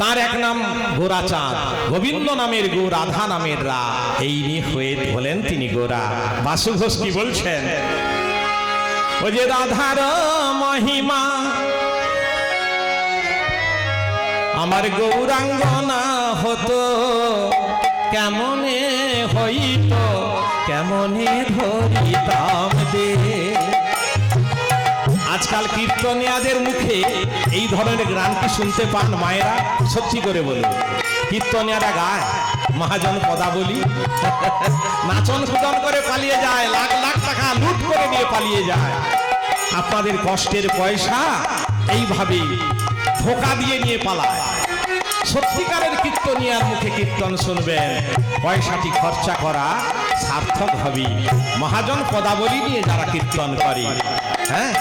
তার এক নাম গোরাচাঁদ। গোবিন্দ নামের গো, রাধা নামের রা। এই নিয়ে হয়ে হলেন তিনি গোরা। বাসু ঘোষ কি বলছেন? ও যে রাধার মহিমা, আমার গৌরাঙ্গনা হতো, কেমনে হইত, কেমনে ধরিতাম দে আজকাল কীর্তনিয়াদের মুখে এই ধরনের গান শুনতে পান মায়েরা, সত্যি করে বলুন। কীর্তনিয়ারা গায়, মহাজন পদাবলী। নাচন কুদন করে পালিয়ে যায়, লাখ লাখ টাকা লুট করে নিয়ে পালিয়ে যায়। আপনাদের কষ্টের পয়সা এইভাবে ধোকা দিয়ে নিয়ে পালায়। সত্যিকারের কীর্তনিয়ার মুখে কীর্তন শুনবেন। পয়সাটি খরচা করা সার্থক হবে মহাজন পদাবলী নিয়ে যারা কীর্তন করে হ্যাঁ?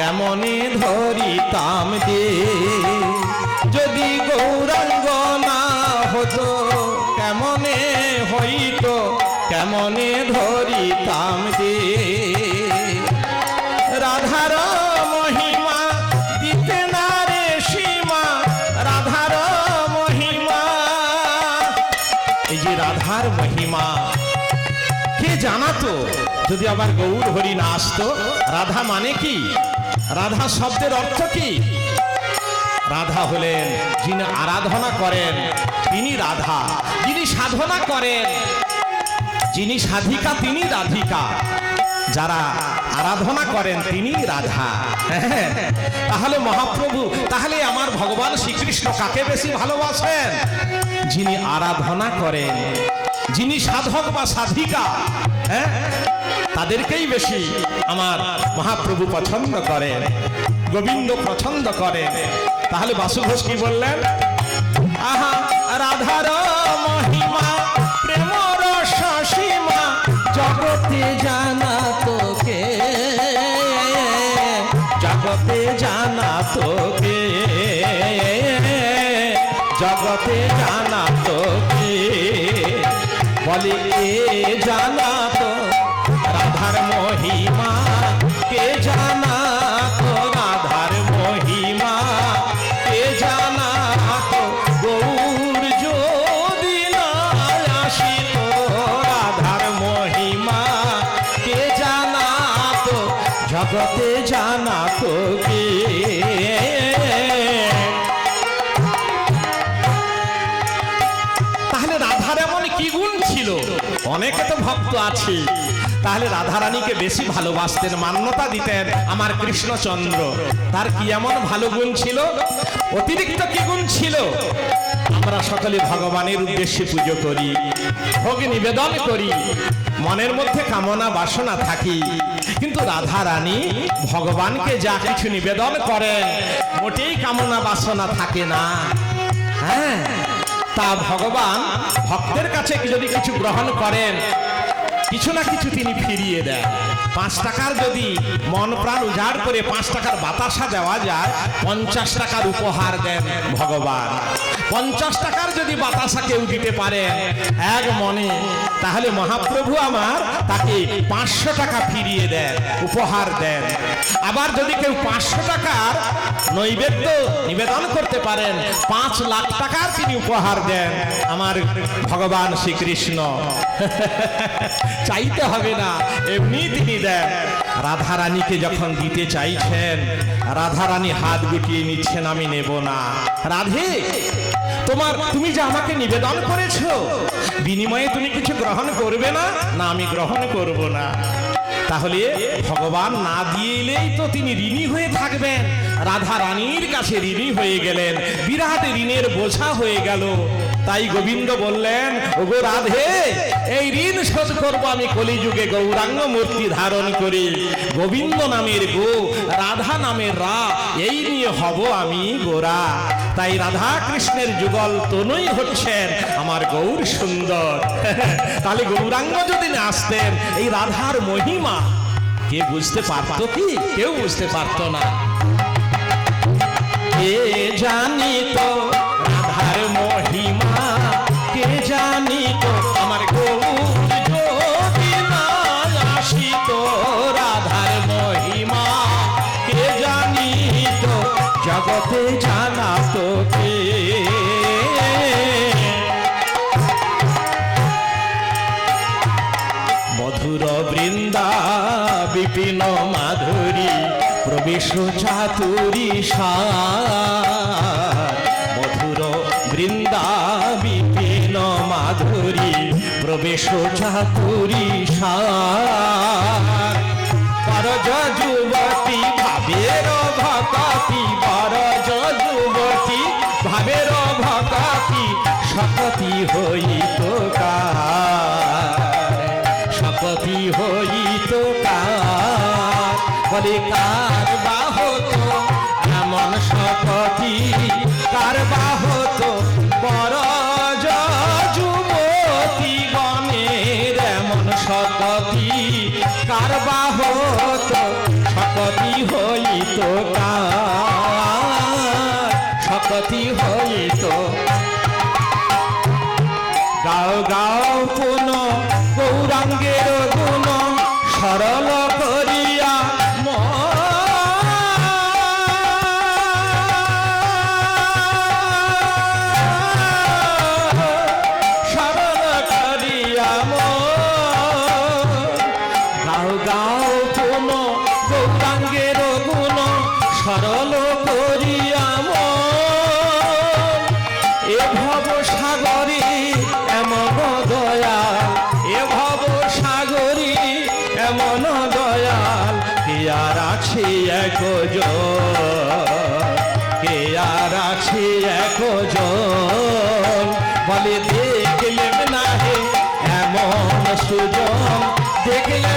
কেমনে ধরিতাম দে যদি গৌরাঙ্গনা হতো, কেমনে হইত? কেমনে ধরিতাম দে রাধার মহিমা দিতে না রে সীমা, রাধার মহিমা। এই যে রাধার মহিমা, কে জানাতো? যদি আবার গৌর হরি না আসতো, রাধা মানে কি? রাধা শব্দের অর্থ কি? রাধা হলেন যিনি আরাধনা করেন তিনি রাধা। যিনি সাধনা করেন যিনি সাধিকা তিনি রাধিকা। যারা আরাধনা করেন তিনি রাধা। হ্যাঁ, তাহলে মহাপ্রভু তাহলে আমার ভগবান শ্রীকৃষ্ণ কাকে বেশি ভালোবাসেন? যিনি আরাধনা করেন যিনি সাধক বা সাধিকা হ্যাঁ? তাদেরকেই বেশি আমার মহাপ্রভু পছন্দ করেন, গোবিন্দ পছন্দ করেন। তাহলে বাসু ঘোষ কি বললেন? আহা রাধার মহিমা, প্রেম রস সীমা, জগতে জানা তোকে। জগতে জানা তোকে। জগতে জানা তোকে। বলে জানা জগতে জানা তো কে তাহলে রাধার এমন কি গুণ ছিল? অনেকে তো ভক্ত আছে। তাহলে রাধারানীকে বেশি ভালোবাসতেন, মান্যতা দিতেন আমার কৃষ্ণচন্দ্র। তার কি এমন ভালো গুণ ছিল? অতিরিক্ত কি গুণ ছিল? আমরা সকলে ভগবানের উদ্দেশ্যে পুজো করি, ভোগ নিবেদন করি, মনের মধ্যে কামনা বাসনা থাকি। কিন্তু রাধা রানী ভগবানকে যা কিছু নিবেদন করেন, মোটেই কামনা বাসনা থাকে না। হ্যাঁ তা ভগবান ভক্তের কাছে যদি কিছু গ্রহণ করেন, কিছু না কিছু তিনি ফিরিয়ে দেন। পাঁচ টাকার যদি মন প্রাণ উজাড় করে পাঁচ টাকার বাতাসা দেওয়া যায়, পঞ্চাশ টাকার উপহার দেন ভগবান। পঞ্চাশ টাকার যদি বাতাসা কেউ দিতে পারেন, এক মনে তাহলে মহাপ্রভু আমার তাকে পাঁচশো টাকা ফিরিয়ে দেন, উপহার দেন। আবার যদি কেউ পাঁচশো টাকার নৈবেদ্য নিবেদন করতে পারেন, পাঁচ লাখ টাকার তিনি উপহার দেন। আমার ভগবান শ্রীকৃষ্ণ। চাইতে হবে না, এমনি তিনি দেন। রাধারানীকে যখন দিতে চাইছেন, রাধারানী হাত গুটিয়ে নিচ্ছেন, আমি নেব না। রাধে তোমার তুমি যে আমাকে নিবেদন করেছ, বিনিময়ে তুমি কিছু গ্রহণ করবে না? না, আমি গ্রহণ করব না। তাহলে ভগবান না দিয়ে এলেই তো তিনি ঋণী হয়ে থাকবেন। রাধা রানীর কাছে ঋণী হয়ে গেলেন, বিরাট ঋণের বোঝা হয়ে গেল। তাই গোবিন্দ বললেন, ওগো রাধে, এই ঋণ শোধ করব আমি কলিযুগে গৌরাঙ্গ মূর্তি ধারণ করি। গোবিন্দ নামের গো, রাধা নামের রা, এই নিয়ে হব আমি গোরা। তাই রাধা কৃষ্ণের যুগল তনুই হচ্ছেন আমার গৌর সুন্দর। তাহলে গৌরাঙ্গ যদি না আসতেন, এই রাধার মহিমা, কে বুঝতে পারত কি? কেউ বুঝতে পারত না। কে জানি তো জগতে জানা তোকে। মধুর বৃন্দা, বিপিন মাধুরী, প্রবেশ চাতুরী সার। মধুর বৃন্দা, বিপিন মাধুরী, প্রবেশ চাতুরী সার। যুবতী ভাবের ভকাতি হইত কার? শপতি হইত কার? বলে, কার বাহত এমন শপতি কার বাহত বরজ যুবতী গণের এমন শপতি কার বাহত শপতি হইত কার? শপতি হইত গাও গাও পুন গৌরাঙ্গের গুণ সরল এমন দয়াল? কে আর আছি এক কে আর আছি এক বলে দেখলেন না হে এমন সুজন দেখলেম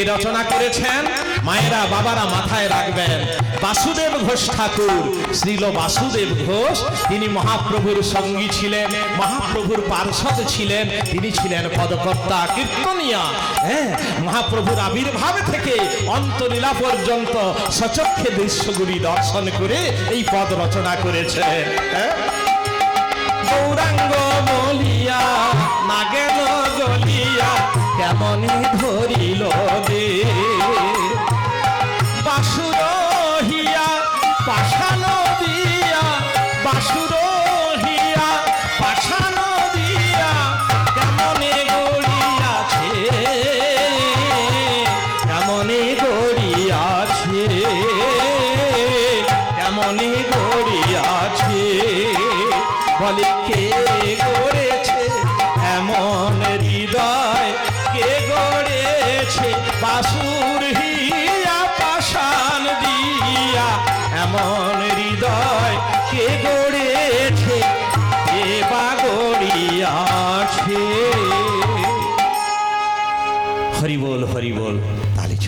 পদটিকে রচনা করেছেন, মায়েরা, বাবারা মাথায় রাখবেন। বাসুদেব ঘোষ ঠাকুর, শ্রীল বাসুদেব ঘোষ, তিনি মহাপ্রভুর সঙ্গী ছিলেন, মহাপ্রভুর পার্ষদ ছিলেন, তিনি ছিলেন পদকর্তা কীর্তনিয়া। হ্যাঁ মহাপ্রভুর আবির্ভাব থেকে অন্তলীলা পর্যন্ত সচক্ষে দৃশ্যগুলি দর্শন করে এই পদ রচনা করেছে। হ্যাঁ? গৌরাঙ্গ বলিয়া না গেল গলিয়া, কেমনই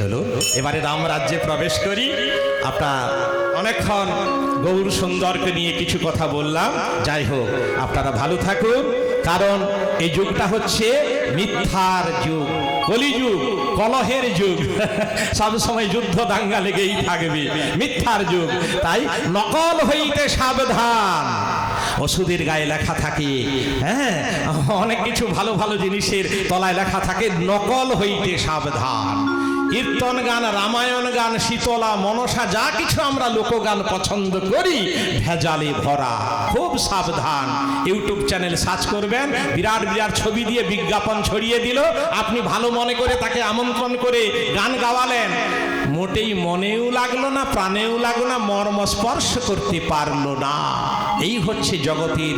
চলো এবারে রাম রাজ্যে প্রবেশ করি। আপনার অনেকক্ষণ গৌর সুন্দরকে নিয়ে কিছু কথা বললাম। যাই হোক, আপনারা ভালো থাকুন, কারণ এই যুগটা হচ্ছে মিথ্যার যুগ, কলিযুগ, কলহের যুগ। সবসময় যুদ্ধ দাঙ্গা লেগেই থাকবে, মিথ্যার যুগ। তাই নকল হইতে সাবধান। ওষুধের গায়ে লেখা থাকে হ্যাঁ? অনেক কিছু ভালো ভালো জিনিসের তলায় লেখা থাকে, নকল হইতে সাবধান। কীর্তন গান, রামায়ণ গান, শীতলা, মনসা, যা কিছু আমরা লোকগান পছন্দ করি, ভেজালে ভরা, খুব সাবধান। ইউটিউব চ্যানেল সার্চ করবেন, বিরাট বিরাট ছবি দিয়ে বিজ্ঞাপন ছড়িয়ে দিল। আপনি ভালো মনে করে তাকে আমন্ত্রণ করে গান গাওয়ালেন। মোটেই মনেও লাগল না, প্রাণেও লাগল না মর্ম স্পর্শ করতে পারল না। এই হচ্ছে জগতের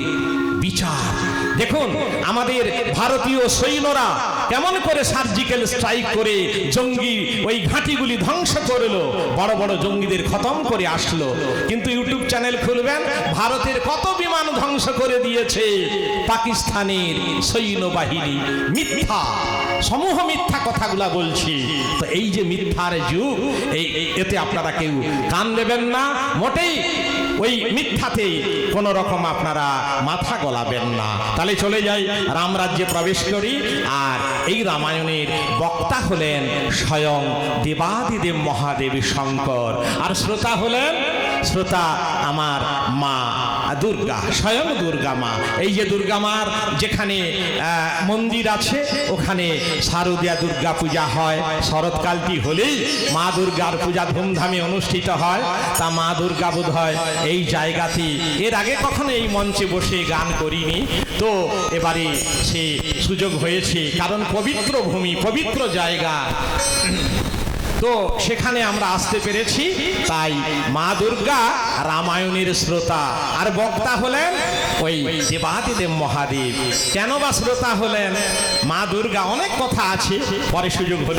বিচার। দেখুন, আমাদের ভারতীয় সৈন্যরা কেমন করে সার্জিক্যাল স্ট্রাইক করে জঙ্গি ওই ঘাঁটিগুলি ধ্বংস করল, বড় বড় জঙ্গিদের খতম করে আসলো। কিন্তু ইউটিউব চ্যানেল খুলবেন, ভারতের কত বিমান ধ্বংস করে দিয়েছে? পাকিস্তানের সৈন্যবাহিনী মিথ্যা, সমূহ মিথ্যা কথাগুলা বলছি। তো এই যে মিথ্যার যুগ, এই এতে আপনারা কেউ কান দেবেন না, মোটেই ওই মিথ্যাতে কোন রকম আপনারা মাথা গলাবেন না। তাহলে চলে যাই, রাম রাজ্যে প্রবেশ করি। আর এই রামায়ণের বক্তা হলেন স্বয়ং দেবাদিদেব মহাদেবী শঙ্কর। আর শ্রোতা হলেন শ্রোতা আমার মা দুর্গা, স্বয়ং দুর্গা মা। এই যে দুর্গা মার যেখানে মন্দির আছে, ওখানে শারদীয়া দুর্গা পূজা হয়। শরৎকালটি হলেই মা দুর্গার পূজা ধুমধামে অনুষ্ঠিত হয়। তা মা দুর্গা বোধ হয় এই জায়গাতে, এর আগে কখনো এই মঞ্চে বসে গান করিনি। তো এবারে সে সুযোগ হয়েছে, কারণ পবিত্র ভূমি, পবিত্র জায়গা। তো সেখানে আমরা আসতে পেরেছি। তাই মা দুর্গা রামায়ণের শ্রোতা। আর বক্তা হলেন ওই দেবাদিদেব মহাদেব। কেন বা শ্রোতা হলেন? মা দুর্গা অনেক কথা আছে, পরে সুযোগ হলে